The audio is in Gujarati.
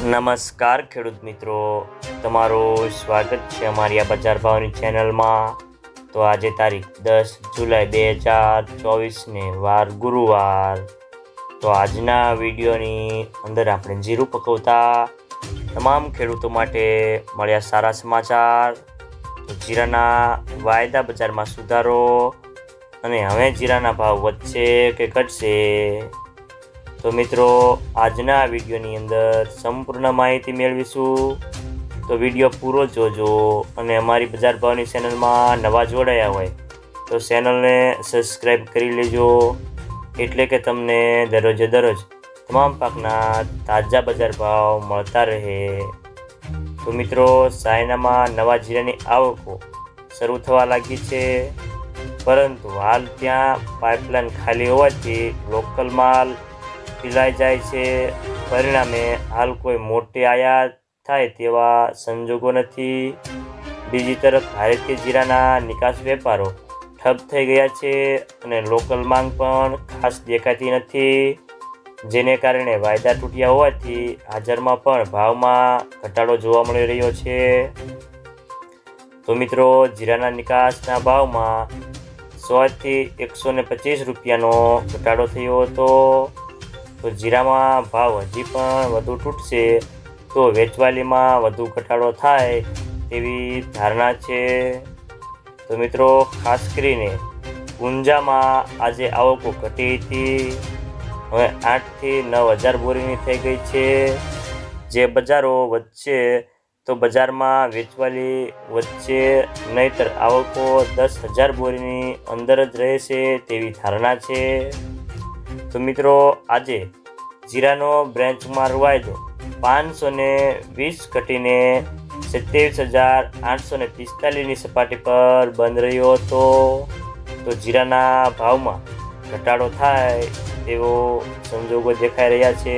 નમસ્કાર ખેડૂત મિત્રો. તમારું સ્વાગત છે અમારી આ બજાર ભાવની ચેનલમાં. તો આજે તારીખ દસ જુલાઈ બે હજાર ચોવીસને વાર ગુરુવાર. તો આજના વિડીયોની અંદર આપણે જીરું પકવતા તમામ ખેડૂતો માટે મળ્યા સારા સમાચાર. તો જીરાના વાયદા બજારમાં સુધારો. અને હવે જીરાના ભાવ વધશે કે ઘટશે? તો મિત્રો, આજના વિડીયોની અંદર સંપૂર્ણ માહિતી મેળવીશું. તો વીડિયો પૂરો જોજો અને અમારી બજાર ભાવની ચેનલમાં નવા જોડાયા હોય, તો ચેનલને સબસ્ક્રાઈબ કરી લેજો. એટલે કે તમને દરરોજે દરરોજ તમામ પાકના તાજા બજાર ભાવ મળતા રહે. તો મિત્રો ચાઇનામાં નવા જીરાની આવકો શરૂ થવા લાગી છે. પરંતુ હાલ ત્યાં પાઇપલાઇન ખાલી હોવાથી લોકલ માલ પીલાઈ જાય છે. પરિણામે હાલ કોઈ મોટી આયાત થાય તેવા સંજોગો નથી. બીજી તરફ ભારતીય જીરાના નિકાસ વેપારો ઠપ થઈ ગયા છે અને લોકલ માંગ પણ ખાસ દેખાતી નથી. જેને કારણે વાયદા તૂટ્યા હોવાથી હાજરમાં પણ ભાવમાં ઘટાડો જોવા મળી રહ્યો છે. તો મિત્રો, જીરાના નિકાસના ભાવમાં સોથી એકસો ને પચીસ રૂપિયાનો ઘટાડો થયો હતો. તો જીરામાં ભાવ હજી પણ વધુ તૂટશે. તો વેચવાલીમાં વધુ ઘટાડો થાય તેવી ધારણા છે. તો મિત્રો, ખાસ કરીને ઊંઝામાં આજે આવકો ઘટી હતી. હવે આઠથી નવ હજાર બોરીની થઈ ગઈ છે. જે બજારો વચ્ચે તો બજારમાં વેચવાલી વચ્ચે નહીતર આવકો દસ હજાર બોરીની અંદર જ રહેશે તેવી ધારણા છે. તો મિત્રો, આજે જીરાનો બ્રેન્ચમાં વાયદો પાંચસો ને વીસ ઘટીને સત્યાવીસ હજાર આઠસો ને પિસ્તાલીસની સપાટી પર બંધ રહ્યો હતો. તો જીરાના ભાવમાં ઘટાડો થાય તેવો સંજોગો દેખાઈ રહ્યા છે.